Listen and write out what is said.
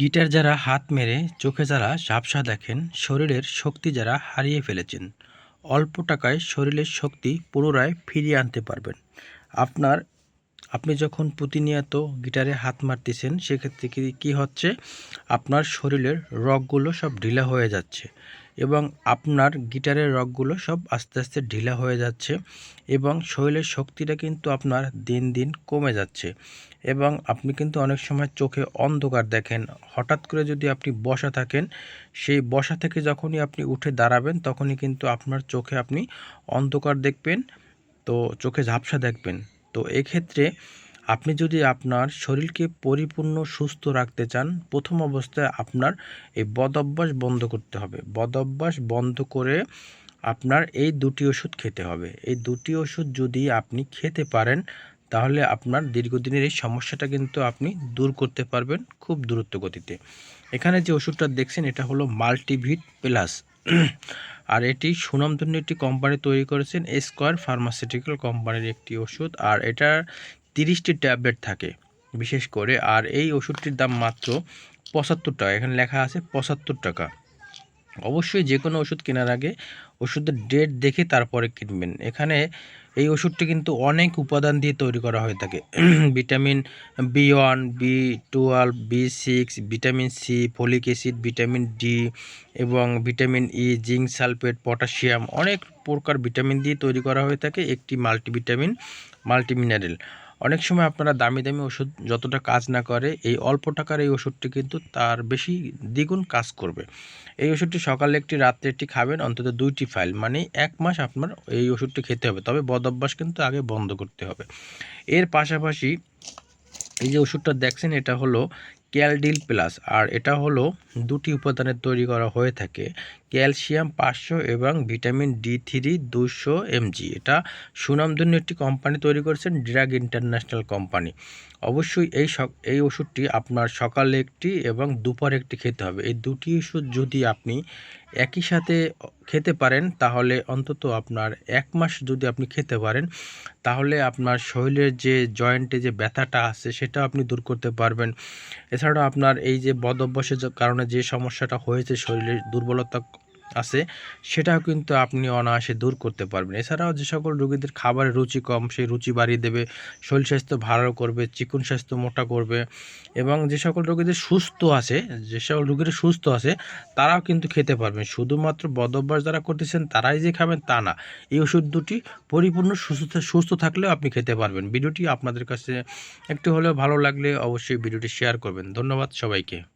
Guitar যারা হাত মেরে, চোখে যারা ঝাপসা দেখেন, শরীরের শক্তি যারা হারিয়ে ফেলেছেন, অল্প টাকায় শরীরের শক্তি পুনরায় ফিরিয়ে আনতে পারবেন। আপনার, আপনি যখন প্রতিনিয়ত গিটারে হাত মারতেছেন, সেক্ষেত্রে কি হচ্ছে? আপনার শরীরের রগগুলো সব ঢিলা হয়ে যাচ্ছে। এবং আপনার গিটারের রগগুলো সব আস্তে আস্তে ঢিলা হয়ে যাচ্ছে এবং শরীরের শক্তিটা কিন্তু আপনার দিন দিন কমে যাচ্ছে এবং আপনি কিন্তু অনেক সময় চোখে অন্ধকার দেখেন। হঠাৎ করে যদি আপনি বসা থাকেন, সেই বসা থেকে যখনই আপনি উঠে দাঁড়াবেন, তখনই কিন্তু আপনার চোখে আপনি অন্ধকার দেখবেন, তো চোখে ঝাপসা দেখবেন। তো এক্ষেত্রে আপনি যদি আপনার শরীরকে পরিপূর্ণ সুস্থ রাখতে চান, প্রথম অবস্থায় আপনার এই বদ অভ্যাস বন্ধ করতে হবে। বদ অভ্যাস বন্ধ করে আপনার এই দুটি ওষুধ খেতে হবে। এই দুটি ওষুধ যদি আপনি খেতে পারেন, তাহলে আপনার দীর্ঘদিনের এই সমস্যাটা কিন্তু আপনি দূর করতে পারবেন খুব দ্রুত গতিতে। এখানে যে ওষুধটা দেখছেন, এটা হলো মাল্টিভিট প্লাস। আর এটি সুনামধন্য একটি কোম্পানি তৈরি করেছেন, স্কোয়ার ফার্মাসিউটিক্যাল কোম্পানির একটি ওষুধ। আর এটার তিরিশটি ট্যাবলেট থাকে, বিশেষ করে, আর এই ওষুধটির দাম মাত্র পঁচাত্তর টাকা। এখানে লেখা আছে পঁচাত্তর টাকা। অবশ্যই যে কোনো ওষুধ কেনার আগে ওষুধের ডেট দেখে তারপরে কিনবেন। এখানে এই ওষুধটি কিন্তু অনেক উপাদান দিয়ে তৈরি করা হয়ে থাকে। Vitamin B one, B twelve, B six, vitamin C, folic acid, vitamin D এবং vitamin E, zinc, sulphate, potassium অনেক প্রকার ভিটামিন দিয়ে তৈরি করা হয়ে থাকে। একটি মাল্টিভিটামিন, মাল্টিমিনারেল। অনেক সময় আপনারা দামি দামি ওষুধ যতটা কাজ না করে, এই অল্প টাকার এই ওষুধটি কিন্তু তার বেশি দ্বিগুণ কাজ করবে। এই ওষুধটি সকালে একটি, রাত্রে একটি খাবেন, অন্তত দুইটি ফাইল মানে এক মাস আপনার এই ওষুধটি খেতে হবে। তবে বদ অভ্যাস কিন্তু আগে বন্ধ করতে হবে। এর পাশাপাশি এই যে ওষুধটা দেখছেন, এটা হলো ক্যালডিল প্লাস, আর এটা হলো দুটি উপাদানের তৈরি করা হয়ে থাকে। ক্যালসিয়াম পাঁচশো এবং ভিটামিন ডি থ্রি দুশো এমজি। এটা সুনামধন্য একটি কোম্পানি তৈরি করেছেন, ড্রাগ ইন্টারন্যাশনাল কোম্পানি। অবশ্যই এই এই ওষুধটি আপনার সকালে একটি এবং দুপুরে একটি খেতে হবে। এই দুটি ওষুধ যদি আপনি একই সাথে খেতে পারেন, তাহলে অন্তত আপনার এক মাস যদি আপনি খেতে পারেন, তাহলে আপনার শরীরের যে জয়েন্টে যে ব্যথাটা আছে সেটা আপনি দূর করতে পারবেন। এছাড়াও আপনার এই যে বদ অভ্যাসের কারণে যে সমস্যাটা হয়েছে শরীরের দুর্বলতা আছে, সেটাও কিন্তু আপনি অনায়াসে দূর করতে পারবেন। এছাড়াও যে সকল রোগীদের খাবারের রুচি কম, সেই রুচি বাড়িয়ে দেবে, শরীর স্বাস্থ্য ভালো করবে, চিকুন স্বাস্থ্য মোটা করবে এবং যে সকল রোগীদের সুস্থ আছে, যে সকল রোগীরা সুস্থ আছে, তারাও কিন্তু খেতে পারবেন। শুধুমাত্র বদভ্যাস যারা করতেছেন, তারাই যে খাবেন তা না। এই ওষুধ দুটি পরিপূর্ণ সুস্থ সুস্থ থাকলেও আপনি খেতে পারবেন। ভিডিওটি আপনাদের কাছে একটু হলেও ভালো লাগলে অবশ্যই ভিডিওটি শেয়ার করবেন। ধন্যবাদ সবাইকে।